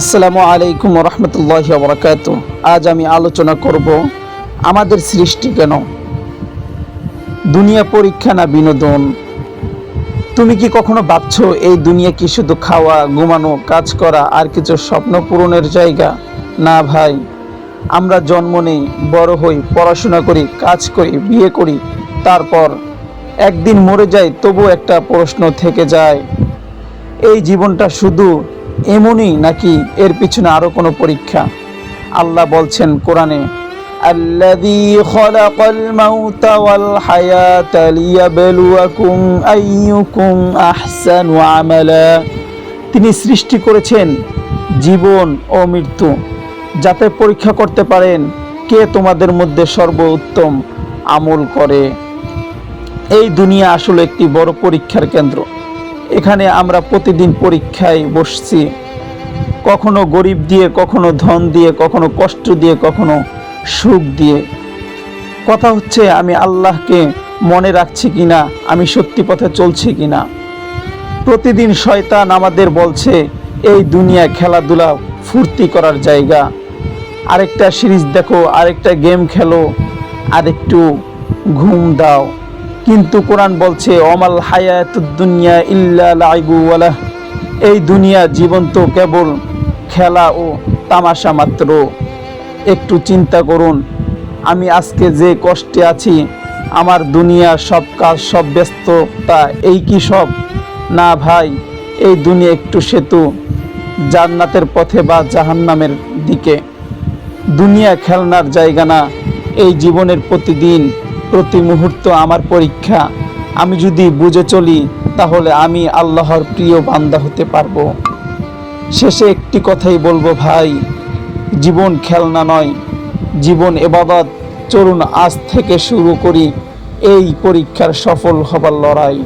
আসসালামু আলাইকুম রহমতুল্লাহ বরকাত আজ আমি আলোচনা করব আমাদের সৃষ্টি কেন? দুনিয়া পরীক্ষা না বিনোদন? তুমি কি কখনো ভাবছ এই দুনিয়া কি শুধু খাওয়া, ঘুমানো, কাজ করা, আর কিছু স্বপ্ন পূরণের জায়গা? না ভাই, আমরা জন্ম নেই, বড় হই, পড়াশোনা করি, কাজ করি, বিয়ে করি, তারপর একদিন মরে যাই তবু একটা প্রশ্ন থেকে যায়, এই জীবনটা শুধু এমনই নাকি এর পিছনে আরো কোনো পরীক্ষা আল্লাহ বলছেন কোরআনে الذي خلق الموت والحياة ليبلوكم أيكم أحسن عملا তিনি সৃষ্টি করেছেন জীবন ও মৃত্যু যাতে পরীক্ষা করতে পারেন কে তোমাদের মধ্যে সর্বোত্তম আমল করে এই দুনিয়া আসলে একটি বড় পরীক্ষার কেন্দ্র এখানে আমরা প্রতিদিন পরীক্ষায় বসছি। কখনো গরিব দিয়ে, কখনো ধন দিয়ে, কখনো কষ্ট দিয়ে, কখনো সুখ দিয়ে। কথা হচ্ছে, আমি আল্লাহকে মনে রাখছি কিনা, আমি সত্যি পথে চলছি কি না প্রতিদিন শয়তান আমাদের বলছে, এই দুনিয়া খেলাধুলা, ফুর্তি করার জায়গা। আরেকটা সিরিজ দেখো, আরেকটা গেম খেলো, আরেকটু ঘুম দাও। কিন্তু কোরআন বলছে অমাল হায়াতুদ দুনিয়া ইল্লা লাইবু ওয়ালাহ এই দুনিয়া জীবন তো কেবল খেলা ও তামাশা মাত্র। একটু চিন্তা করুন, আমি আজকে যে কষ্টে আছি, আমার দুনিয়ার সব কাজ, সব ব্যস্ততা এই কি সব? না ভাই, এই দুনিয়া একটু সেতু, জান্নাতের পথে বা জাহান্নামের দিকে। দুনিয়া খেলনার জায়গা না, এই জীবনের প্রতিদিন প্রতি মুহূর্ত আমার পরীক্ষা। আমি যদি বুঝে চলি, তাহলে আমি আল্লাহর প্রিয় বান্দা হতে পারব। শেষে একটি কথাই বলব ভাই, জীবন খেলনা নয়। জীবন এবাদত, চলুন আজ থেকে শুরু করি, এই পরীক্ষার সফল হবার লড়াই।